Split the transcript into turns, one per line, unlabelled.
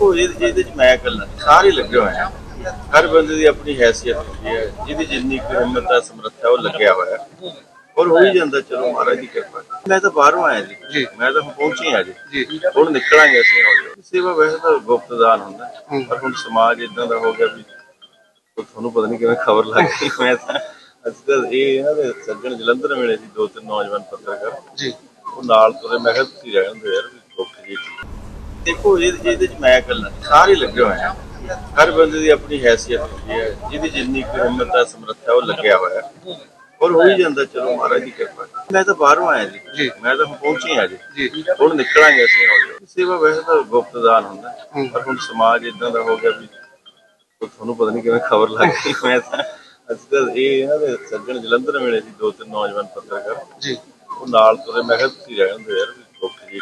ਇਹਦੇ ਇਹਦੇ ਚ ਮੈਂ ਇਕੱਲਾ ਸਾਰੇ ਲੱਗੇ ਹੋਏ ਆ। ਹਰ ਬੰਦੇ ਦੀ ਆਪਣੀ ਹੈਸੀਅਤ ਹੁੰਦੀ ਹੈ। ਜਿਹਦੀ ਜਿੰਨੀ ਕੁ ਹਿੰਮਤ ਸਮਰੱਥਾ ਉਹ ਲੱਗਿਆ ਹੋਇਆ ਹੈ। ਔਰ ਹੋ ਹੀ ਜਾਂਦਾ ਚਲੋ ਮਹਾਰਾਜ ਦੀ ਕਿਰਪਾ ਮੈਂ ਤਾਂ ਬਾਹਰੋਂ ਆਇਆ ਜੀ। ਮੈਂ ਤਾਂ ਹੁਣ ਪਹੁੰਚੀ ਆ ਜੀ। ਹੁਣ ਨਿਕਲਾਂਗੇ ਅਸੀਂ ਹੌਲੀ। ਸੇਵਾ ਵੈਸੇ ਤਾਂ ਗੁਪਤ ਦਾਨ ਹੁੰਦਾ। ਪਰ ਹੁਣ ਸਮਾਜ ਇਦਾਂ ਦਾ ਹੋ ਗਿਆ ਵੀ ਤੁਹਾਨੂੰ ਪਤਾ ਨਹੀਂ ਕਿਵੇਂ ਖਬਰ ਲੱਗ ਗਈ। ਮੈਂ ਤਾਂ ਅਸੀਂ ਤਾਂ ਇਹ ਇਹਨਾਂ ਦੇ ਸੱਜਣ ਜਲੰਧਰ ਮਿਲੇ ਸੀ ਦੋ ਤਿੰਨ ਨੌਜਵਾਨ ਪੱਤਰਕਾਰ।
ਜੀ।
ਉਹ ਨਾਲ ਤੁਰੇ ਮੈਂ ਕਿਹਾ ਤੁਸੀਂ ਰਹਿ ਹੁੰਦੇ ਯਾਰ ਵੀ ਦੁੱਖ ਜੀ। ਦੇਖੋ ਇਹ- ਇਹਦੇ ਚ ਮੈਂ ਇਕੱਲਾ ਨਹੀਂ, ਸਾਰੇ ਲੱਗੇ ਹੋਏ ਆ। ਹਰ ਬੰਦੇ ਦੀ ਆਪਣੀ ਹੈਸੀਅਤ ਹੁੰਦੀ ਹੈ। ਜਿਹਦੀ ਜਿੰਨੀ ਕੁ ਹਿੰਮਤ ਹੈ ਸਮਰੱਥਾ ਉਹ ਲੱਗਿਆ ਹੋਇਆ ਹੈ। ਔਰ ਹੋ ਹੀ ਜਾਂਦਾ ਚਲੋ ਮਹਾਰਾਜ ਦੀ ਕਿਰਪਾ ਮੈਂ ਤਾਂ ਬਾਹਰੋਂ ਆਇਆ ਜੀ।
ਜੀ।
ਮੈਂ ਤਾਂ ਹੁਣ ਪਹੁੰਚੀ ਆ ਜੀ।
ਜੀ।
ਹੁਣ ਨਿਕਲਾਂਗੇ ਅਸੀਂ ਹੌਲੀ ਹੌਲੀ। ਸੇਵਾ ਵੈਸੇ ਤਾਂ ਗੁਪਤ ਦਾਨ ਹੁੰਦਾ। ਹੈ। ਪਰ ਹੁਣ ਸਮਾਜ ਇਦਾਂ ਦਾ ਹੋ ਗਿਆ ਵੀ ਉਹ ਤੁਹਾਨੂੰ ਪਤਾ ਨਹੀਂ ਕਿਵੇਂ ਖਬਰ ਲੱਗ ਗਈ। ਮੈਂ ਤਾਂ ਅਸੀਂ ਤਾਂ ਇਹ ਇਹਨਾਂ ਦੇ ਸੱਜਣ ਜਲੰਧਰ ਮਿਲੇ ਸੀ ਦੋ ਤਿੰਨ ਨੌਜਵਾਨ ਪੱਤਰਕਾਰ।
ਜੀ।
ਉਹ ਨਾਲ ਤੁਰੇ ਮੈਂ ਕਿਹਾ ਤੁਸੀਂ ਰਹਿ ਹੁੰਦੇ ਯਾਰ ਵੀ ਦੁੱਖ ਜੀ।